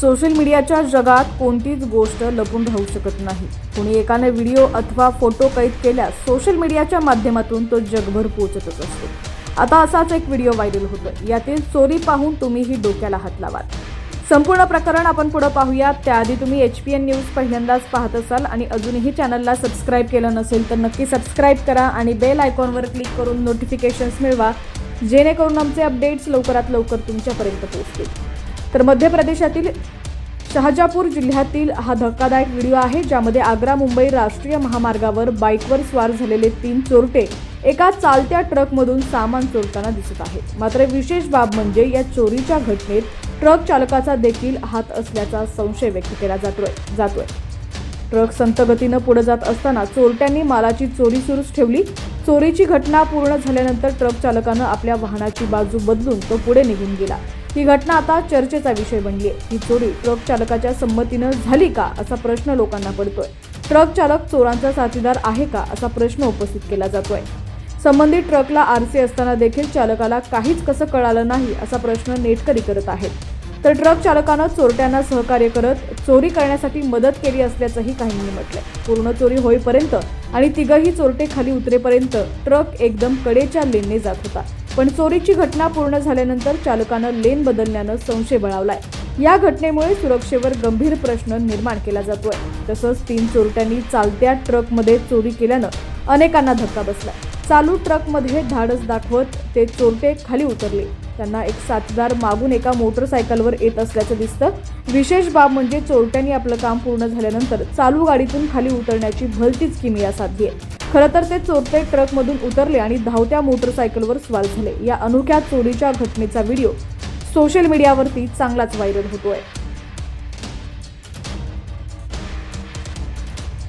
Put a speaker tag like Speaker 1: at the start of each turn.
Speaker 1: Social मीडियाच्या जगात कोणतीच गोष्ट लपून राहू शकत नाही. कोणी एकाने व्हिडिओ अथवा फोटो कैद केल्यास सोशल मीडियाच्या माध्यमातून तो जगभर पोहोचतच असतो. आता असाच एक व्हिडिओ व्हायरल होतो यातील चोरी पाहून तुम्हीही डोक्याला हात लावाल. संपूर्ण प्रकरण आपण पुढे पाहूया त्याआधी तुम्ही एच पी एन न्यूज पहिल्यांदाच पाहत असाल आणि अजूनही चॅनलला सबस्क्राईब केलं नसेल तर नक्की सबस्क्राईब करा आणि बेल आयकॉनवर क्लिक करून नोटिफिकेशन्स मिळवा जेणेकरून आमचे अपडेट्स लवकरात लवकर तुमच्यापर्यंत पोहोचतील. तर मध्य प्रदेशातील शहाजापूर जिल्ह्यातील हा धक्कादायक व्हिडिओ आहे ज्यामध्ये आग्रा मुंबई राष्ट्रीय महामार्गावर बाईकवर स्वार झालेले तीन चोरटे एका चालत्या ट्रकमधून सामान चोरताना दिसत आहेत. मात्र विशेष बाब म्हणजे या चोरीच्या घटनेत ट्रक चालकाचा देखील हात असल्याचा संशय व्यक्त केला जातोय जातोय. ट्रक संतगतीनं पुढे जात असताना चोरट्यांनी मालाची चोरी सुरूच ठेवली. चोरीची घटना पूर्ण झाल्यानंतर ट्रक चालकानं आपल्या वाहनाची बाजू बदलून तो पुढे निघून गेला. ही घटना आता चर्चेचा विषय बनली आहे. ही चोरी ट्रक चालकाच्या संमतीनं झाली का असा प्रश्न लोकांना पडतोय. ट्रक चालक चोरांचा साथीदार आहे का असा प्रश्न उपस्थित केला जातोय. संबंधित ट्रकला आरसी असताना देखील चालकाला काहीच कसं कळालं नाही असा प्रश्न नेटकरी करत आहेत. तर ट्रक चालकानं चोरट्यांना सहकार्य करत चोरी करण्यासाठी मदत केली असल्याचंही काहींनी म्हटलंय. पूर्ण चोरी होईपर्यंत आणि तिघही चोरटे खाली उतरेपर्यंत ट्रक एकदम कडेच्या लेनने जात होता. पण चोरीची घटना पूर्ण झाल्यानंतर चालकानं लेन बदलण्यानं संशय बळावलाय. या घटनेमुळे सुरक्षेवर गंभीर प्रश्न निर्माण केला जातोय. तसंच तीन चोरट्यांनी चालत्या ट्रकमध्ये चोरी केल्यानं अनेकांना धक्का बसला चालू ट्रकमध्ये धाडस दाखवत ते चोरटे खाली उतरले. त्यांना एक साथीदार मागून एका मोटरसायकलवर येत असल्याचं दिसतं. विशेष बाब म्हणजे चोरट्यांनी आपलं काम पूर्ण झाल्यानंतर चालू गाडीतून खाली उतरण्याची भलतीच किमिया साधली आहे. खरं तर ते चोरटे ट्रकमधून उतरले आणि धावत्या मोटरसायकलवर स्वार झाले. या अनोख्या चोरीच्या घटनेचा व्हिडिओ सोशल मीडियावरती चांगलाच व्हायरल होतोय.